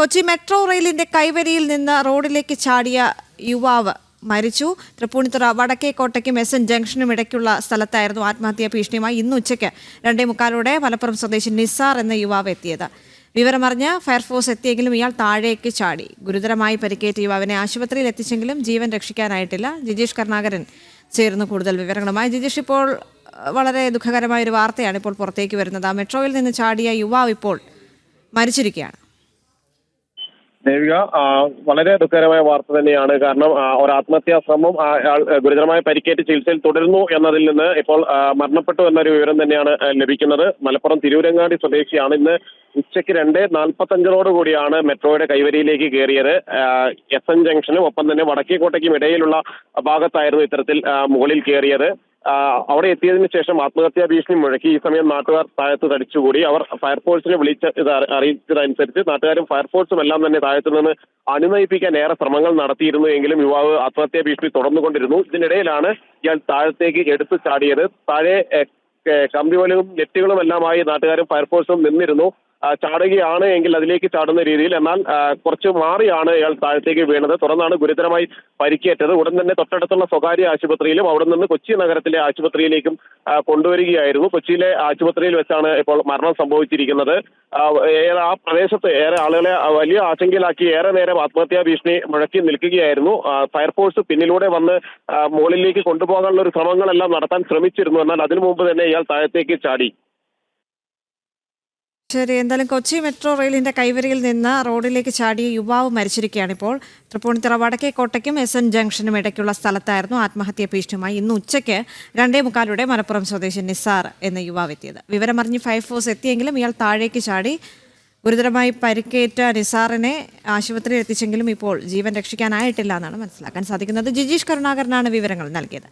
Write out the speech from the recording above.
Kochi metro റെയിലിന്റെ കൈവരിയിൽ നിന്ന് റോഡിലേക്ക് ചാടിയ യുവാവ് മരിച്ചു. തൃപ്പൂണിത്തുറ വടക്കേക്കോട്ടയ്ക്കും എസ് എൻ ജംഗ്ഷനും ഇടയ്ക്കുള്ള സ്ഥലത്തായിരുന്നു ആത്മഹത്യാ ഭീഷണിയുമായി ഇന്ന് ഉച്ചയ്ക്ക് രണ്ടേ മുക്കാലോടെ മലപ്പുറം സ്വദേശി നിസാർ എന്ന യുവാവ് എത്തിയത്. വിവരമറിഞ്ഞ് ഫയർഫോഴ്സ് എത്തിയെങ്കിലും ഇയാൾ താഴേക്ക് ചാടി. ഗുരുതരമായി പരിക്കേറ്റ യുവാവിനെ ആശുപത്രിയിൽ എത്തിച്ചെങ്കിലും ജീവൻ രക്ഷിക്കാനായിട്ടില്ല. ജിജീഷ് കരുണാകരൻ ചേർന്ന് കൂടുതൽ വിവരങ്ങളുമായി. ജിജീഷ് ഇപ്പോൾ വളരെ ദുഃഖകരമായ ഒരു വാർത്തയാണ് ഇപ്പോൾ പുറത്തേക്ക് വരുന്നത്. ആ മെട്രോയിൽ നിന്ന് ചാടിയ യുവാവ് ഇപ്പോൾ മരിച്ചിരിക്കുകയാണ്. ദേവിക വളരെ ദുഃഖകരമായ വാർത്ത തന്നെയാണ്. കാരണം ഒരു ആത്മഹത്യാ ശ്രമം അയാൾ ആൾ പരിക്കേറ്റ് ചികിത്സയിൽ തുടരുന്നു എന്നതിൽ നിന്ന് ഇപ്പോൾ മരണപ്പെട്ടു എന്നൊരു വിവരം തന്നെയാണ് ലഭിക്കുന്നത്. മലപ്പുറം തിരൂരങ്ങാടി സ്വദേശിയാണ് ഇന്ന് ഉച്ചയ്ക്ക് രണ്ട് നാൽപ്പത്തഞ്ചിനോട് കൂടിയാണ് മെട്രോയുടെ കൈവരിയിലേക്ക് കയറിയത്. എസ് എൻ ജംഗ്ഷനും ഒപ്പം തന്നെ വടക്കേക്കോട്ടയ്ക്കും ഇടയിലുള്ള ഭാഗത്തായിരുന്നു ഇത്തരത്തിൽ മുകളിൽ കയറിയത്. അവിടെ എത്തിയതിനു ശേഷം ആത്മഹത്യാ ഭീഷണി മുഴക്കി. ഈ സമയം നാട്ടുകാർ താഴത്ത് തടിച്ചുകൂടി. അവർ ഫയർഫോഴ്സിനെ വിളിച്ച ഇത് അറിയിച്ചതനുസരിച്ച് നാട്ടുകാരും ഫയർഫോഴ്സും എല്ലാം തന്നെ താഴത്തു നിന്ന് അനുനയിപ്പിക്കാൻ ഏറെ ശ്രമങ്ങൾ നടത്തിയിരുന്നു എങ്കിലും യുവാവ് ആത്മഹത്യാ ഭീഷണി തുടർന്നുകൊണ്ടിരുന്നു. ഇതിനിടയിലാണ് ഇയാൾ താഴത്തേക്ക് എടുത്തു ചാടിയത്. താഴെ കമ്പിവലയും നെറ്റുകളും എല്ലാമായി നാട്ടുകാരും ഫയർഫോഴ്സും നിന്നിരുന്നു. ചാടുകയാണ് എങ്കിൽ അതിലേക്ക് ചാടുന്ന രീതിയിൽ. എന്നാൽ കുറച്ച് മാറിയാണ് ഇയാൾ താഴത്തേക്ക് വീണത്. തുടർന്നാണ് ഗുരുതരമായി പരിക്കേറ്റത്. ഉടൻ തന്നെ തൊട്ടടുത്തുള്ള സ്വകാര്യ ആശുപത്രിയിലും അവിടെ നിന്ന് കൊച്ചി നഗരത്തിലെ ആശുപത്രിയിലേക്കും കൊണ്ടുവരികയായിരുന്നു. കൊച്ചിയിലെ ആശുപത്രിയിൽ വെച്ചാണ് ഇപ്പോൾ മരണം സംഭവിച്ചിരിക്കുന്നത്. ഏറെ ആ പ്രദേശത്ത് ഏറെ ആളുകളെ വലിയ ആശങ്കയിലാക്കി ഏറെ നേരം ആത്മഹത്യാ ഭീഷണി മുഴക്കി നിൽക്കുകയായിരുന്നു. ഫയർഫോഴ്സ് പിന്നിലൂടെ വന്ന് മുകളിലേക്ക് കൊണ്ടുപോകാനുള്ള ഒരു ശ്രമങ്ങളെല്ലാം നടത്താൻ ശ്രമിച്ചിരുന്നു. എന്നാൽ അതിനു മുമ്പ് തന്നെ ഇയാൾ താഴത്തേക്ക് ചാടി. ശരി എന്തായാലും കൊച്ചി മെട്രോ റെയിലിന്റെ കൈവരിയിൽ നിന്ന് റോഡിലേക്ക് ചാടിയ യുവാവ് മരിച്ചിരിക്കുകയാണ് ഇപ്പോൾ. തൃപ്പൂണിത്തുറ വടക്കേക്കോട്ടയ്ക്കും എസ് എൻ ജംഗ്ഷനും ഇടയ്ക്കുള്ള സ്ഥലത്തായിരുന്നു ആത്മഹത്യ ഭീഷണിയുമായി ഇന്ന് ഉച്ചയ്ക്ക് രണ്ടേ മുക്കാലൂടെ മലപ്പുറം സ്വദേശി നിസാർ എന്ന യുവാവ് എത്തിയത്. വിവരമറിഞ്ഞ് ഫയർഫോഴ്സ് എത്തിയെങ്കിലും ഇയാൾ താഴേക്ക് ചാടി. ഗുരുതരമായി പരിക്കേറ്റ നിസാറിനെ ആശുപത്രിയിൽ എത്തിച്ചെങ്കിലും ഇപ്പോൾ ജീവൻ രക്ഷിക്കാനായിട്ടില്ല എന്നാണ് മനസ്സിലാക്കാൻ സാധിക്കുന്നത്. ജിജീഷ് കരുണാകരനാണ് വിവരങ്ങൾ നൽകിയത്.